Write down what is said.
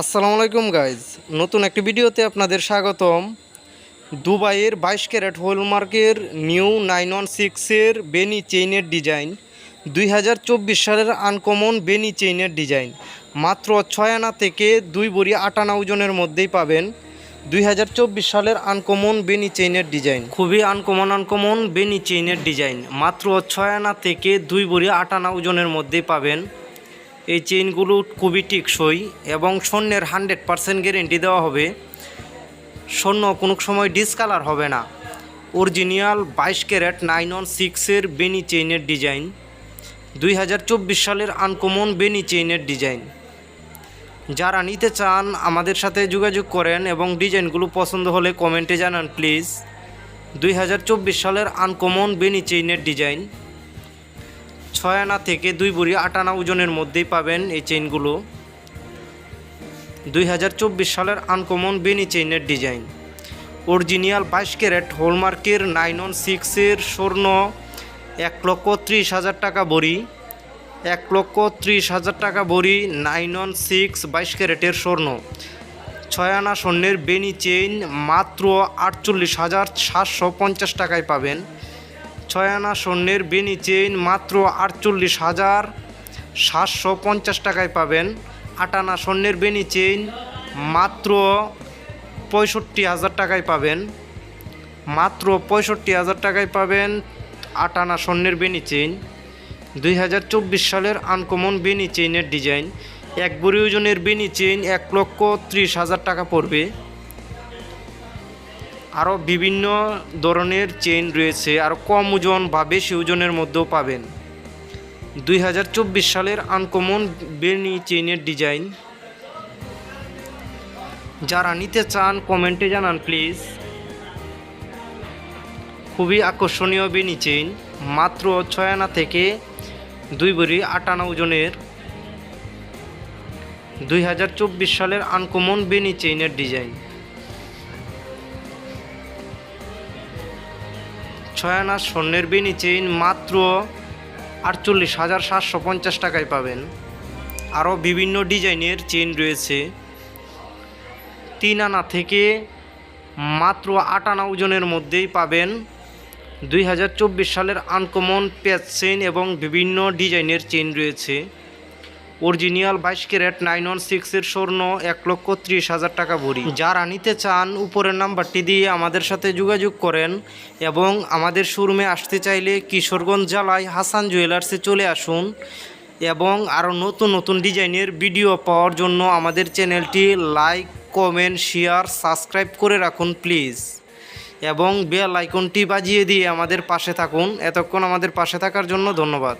আসসালামু আলাইকুম গাইজ নতুন একটি ভিডিওতে আপনাদের স্বাগতম। দুবাইয়ের বাইশ ক্যারেট হোলমার্কের নিউ নাইন ওয়ান সিক্সের বেনি চেইনের ডিজাইন, দুই হাজার চব্বিশ সালের আনকমন বেনি চেইনের ডিজাইন। মাত্র ছয় আনা থেকে দুই বড়ি আট আনা ওজনের মধ্যেই পাবেন দুই হাজার চব্বিশ সালের আনকমন বেনি চেইনের ডিজাইন। খুবই আনকমন আনকমন বেনি চেইনের ডিজাইন। মাত্র ছয় আনা থেকে দুই বড়ি আট আনা ওজনের মধ্যেই পাবেন এই চেইনগুলো খুবই টিকসই এবং স্বর্ণের হান্ড্রেড পারসেন্ট গ্যারেন্টি দেওয়া হবে। স্বর্ণ কোনো সময় ডিসকালার হবে না। অরিজিনাল বাইশ ক্যারেট নাইন ওয়ান সিক্সের বেনি চেইনের ডিজাইন, দুই হাজার চব্বিশ সালের আনকমন বেনি চেইনের ডিজাইন। যারা নিতে চান আমাদের সাথে যোগাযোগ করেন এবং ডিজাইনগুলো পছন্দ হলে কমেন্টে জানান প্লিজ। দুই হাজার চব্বিশ সালের আনকমন বেনি চেইনের ডিজাইন ছয় আনা থেকে দুই বুড়ি আট আনা ওজনের মধ্যেই পাবেন এই চেইনগুলো দুই হাজার চব্বিশ সালের আনকমন বেনি চেইনের ডিজাইন অরিজিনিয়াল বাইশ ক্যারেট হলমার্কের নাইন ওয়ান সিক্সের স্বর্ণ, এক লক্ষ ত্রিশ হাজার টাকা বড়ি। এক লক্ষ ত্রিশ হাজার টাকা বড়ি নাইন ওয়ান সিক্স বাইশ ক্যারেটের স্বর্ণ। ছয় আনা স্বর্ণের বেনি চেইন মাত্র আটচল্লিশ হাজার সাতশো পঞ্চাশ টাকায় পাবেন। ছয় আনা স্বর্ণের বেনি চেইন মাত্র আটচল্লিশ হাজার সাতশো পঞ্চাশ টাকায় পাবেন। আট আনা স্বর্ণের বেনি চেইন মাত্র পঁয়ষট্টি হাজার টাকায় পাবেন। মাত্র পঁয়ষট্টি হাজার টাকায় পাবেন আট আনা স্বর্ণের বেনি চেইন। দুই হাজার চব্বিশ সালের আনকমন বেনি চেইনের ডিজাইন। এক বড়ি ওজনের বেনি চেইন এক লক্ষ ত্রিশ হাজার টাকা পড়বে। আরও বিভিন্ন ধরনের চেইন রয়েছে আরও কম ওজন বা বেশি ওজনের মধ্যেও পাবেন। দুই হাজার চব্বিশ সালের আনকমন বেনি চেইনের ডিজাইন যারা নিতে চান কমেন্টে জানান প্লিজ খুবই আকর্ষণীয় বেনি চেইন মাত্র ছয় আনা থেকে দুই বড়ি আট আনা ওজনের। দুই হাজার চব্বিশ সালের আনকমন বেনি চেইনের ডিজাইন ছয় আনা স্বর্ণের বেনি চেইন মাত্র আটচল্লিশ হাজার সাতশো পঞ্চাশ টাকায় পাবেন। আরও বিভিন্ন ডিজাইনের চেইন রয়েছে। তিন আনা থেকে মাত্র আট আনা ওজনের মধ্যেই পাবেন দুই হাজার চব্বিশ সালের আনকমন প্যাচ চেইন এবং বিভিন্ন ডিজাইনের চেইন রয়েছে। অরিজিনাল বাইশ ক্যারেট নাইন ওয়ান সিক্সের স্বর্ণ এক লক্ষ ত্রিশ হাজার টাকা ভরি। যারা নিতে চান, উপরের নাম্বারটি দিয়ে আমাদের সাথে যোগাযোগ করেন এবং আমাদের শোরুমে আসতে চাইলে কিশোরগঞ্জ জেলায় হাসান জুয়েলার্সে চলে আসুন এবং আরও নতুন নতুন ডিজাইনের ভিডিও পাওয়ার জন্য আমাদের চ্যানেলটি লাইক, কমেন্ট, শেয়ার, সাবস্ক্রাইব করে রাখুন প্লিজ। এবং বেল আইকনটি বাজিয়ে দিয়ে আমাদের পাশে থাকুন। এতক্ষণ আমাদের পাশে থাকার জন্য ধন্যবাদ।